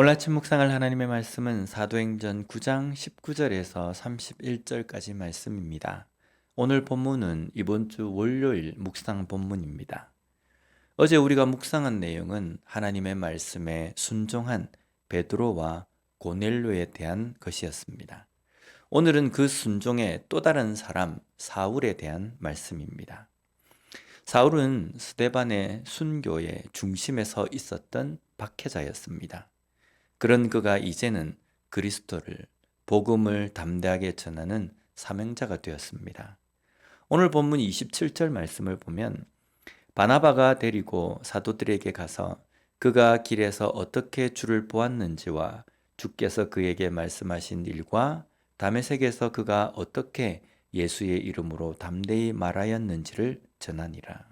오늘 아침 묵상할 하나님의 말씀은 사도행전 9장 19절에서 31절까지 말씀입니다. 오늘 본문은 이번 주 월요일 묵상 본문입니다. 어제 우리가 묵상한 내용은 하나님의 말씀에 순종한 베드로와 고넬로에 대한 것이었습니다. 오늘은 그 순종의 또 다른 사람 사울에 대한 말씀입니다. 사울은 스데반의 순교의 중심에 서 있었던 박해자였습니다. 그런 그가 이제는 그리스도를 복음을 담대하게 전하는 사명자가 되었습니다. 오늘 본문 27절 말씀을 보면 바나바가 데리고 사도들에게 가서 그가 길에서 어떻게 주를 보았는지와 주께서 그에게 말씀하신 일과 담에색에서 그가 어떻게 예수의 이름으로 담대히 말하였는지를 전하니라.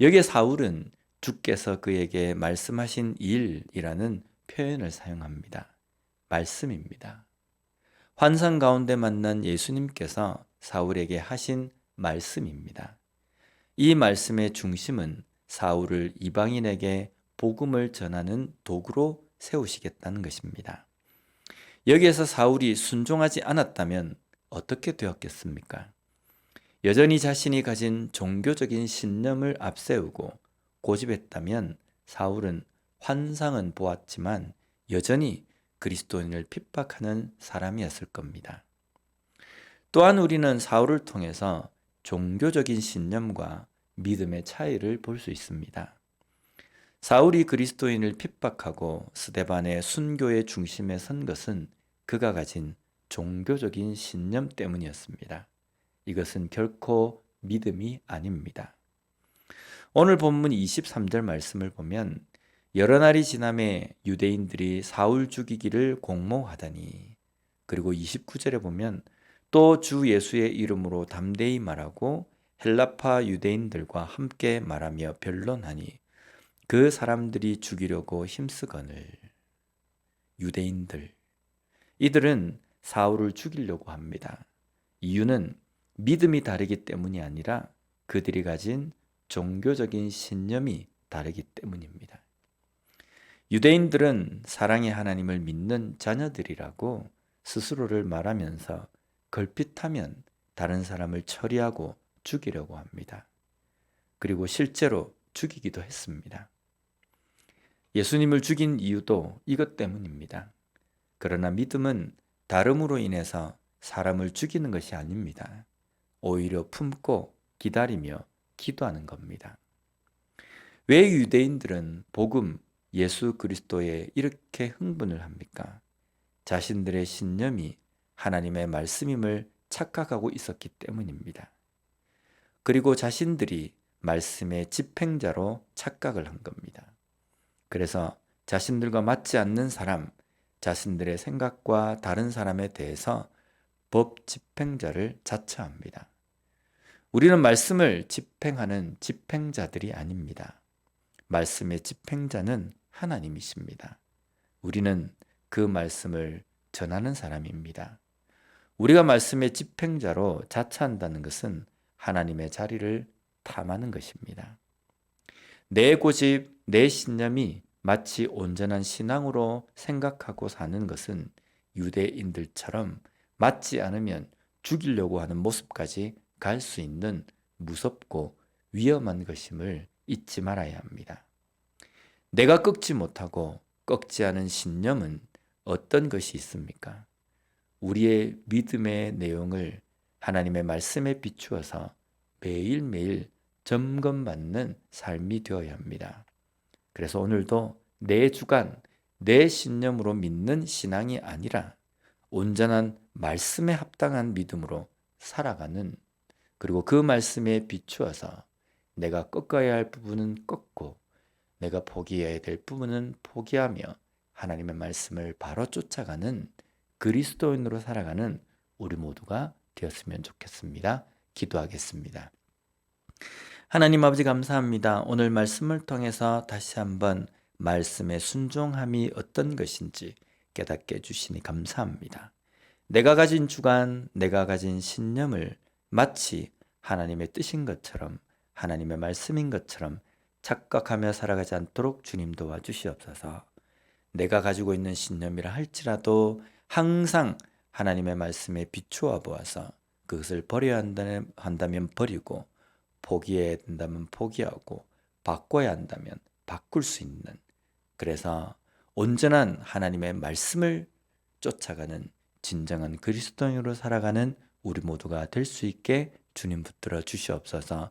여기에 사울은 주께서 그에게 말씀하신 일이라는 표현을 사용합니다. 말씀입니다. 환상 가운데 만난 예수님께서 사울에게 하신 말씀입니다. 이 말씀의 중심은 사울을 이방인에게 복음을 전하는 도구로 세우시겠다는 것입니다. 여기에서 사울이 순종하지 않았다면 어떻게 되었겠습니까? 여전히 자신이 가진 종교적인 신념을 앞세우고 고집했다면 사울은 환상은 보았지만 여전히 그리스도인을 핍박하는 사람이었을 겁니다. 또한 우리는 사울을 통해서 종교적인 신념과 믿음의 차이를 볼 수 있습니다. 사울이 그리스도인을 핍박하고 스데반의 순교의 중심에 선 것은 그가 가진 종교적인 신념 때문이었습니다. 이것은 결코 믿음이 아닙니다. 오늘 본문 23절 말씀을 보면 여러 날이 지남에 유대인들이 사울 죽이기를 공모하다니 그리고 29절에 보면 또 주 예수의 이름으로 담대히 말하고 헬라파 유대인들과 함께 말하며 변론하니 그 사람들이 죽이려고 힘쓰거늘 유대인들 이들은 사울을 죽이려고 합니다. 이유는 믿음이 다르기 때문이 아니라 그들이 가진 종교적인 신념이 다르기 때문입니다. 유대인들은 사랑의 하나님을 믿는 자녀들이라고 스스로를 말하면서 걸핏하면 다른 사람을 처리하고 죽이려고 합니다. 그리고 실제로 죽이기도 했습니다. 예수님을 죽인 이유도 이것 때문입니다. 그러나 믿음은 다름으로 인해서 사람을 죽이는 것이 아닙니다. 오히려 품고 기다리며 기도하는 겁니다. 왜 유대인들은 복음, 예수 그리스도에 이렇게 흥분을 합니까? 자신들의 신념이 하나님의 말씀임을 착각하고 있었기 때문입니다. 그리고 자신들이 말씀의 집행자로 착각을 한 겁니다. 그래서 자신들과 맞지 않는 사람, 자신들의 생각과 다른 사람에 대해서 법 집행자를 자처합니다. 우리는 말씀을 집행하는 집행자들이 아닙니다. 말씀의 집행자는 하나님이십니다. 우리는 그 말씀을 전하는 사람입니다. 우리가 말씀의 집행자로 자처한다는 것은 하나님의 자리를 탐하는 것입니다. 내 고집, 내 신념이 마치 온전한 신앙으로 생각하고 사는 것은 유대인들처럼 맞지 않으면 죽이려고 하는 모습까지 갈 수 있는 무섭고 위험한 것임을 잊지 말아야 합니다. 내가 꺾지 못하고 꺾지 않은 신념은 어떤 것이 있습니까? 우리의 믿음의 내용을 하나님의 말씀에 비추어서 매일매일 점검받는 삶이 되어야 합니다. 그래서 오늘도 내 주관, 내 신념으로 믿는 신앙이 아니라 온전한 말씀에 합당한 믿음으로 살아가는 그리고 그 말씀에 비추어서 내가 꺾어야 할 부분은 꺾고 내가 포기해야 될 부분은 포기하며 하나님의 말씀을 바로 쫓아가는 그리스도인으로 살아가는 우리 모두가 되었으면 좋겠습니다. 기도하겠습니다. 하나님 아버지 감사합니다. 오늘 말씀을 통해서 다시 한번 말씀의 순종함이 어떤 것인지 깨닫게 해주시니 감사합니다. 내가 가진 주관, 내가 가진 신념을 마치 하나님의 뜻인 것처럼 하나님의 말씀인 것처럼 착각하며 살아가지 않도록 주님 도와주시옵소서. 내가 가지고 있는 신념이라 할지라도 항상 하나님의 말씀에 비추어 보아서 그것을 버려야 한다면, 버리고 포기해야 된다면 포기하고 바꿔야 한다면 바꿀 수 있는 그래서 온전한 하나님의 말씀을 쫓아가는 진정한 그리스도인으로 살아가는 우리 모두가 될 수 있게 주님 붙들어 주시옵소서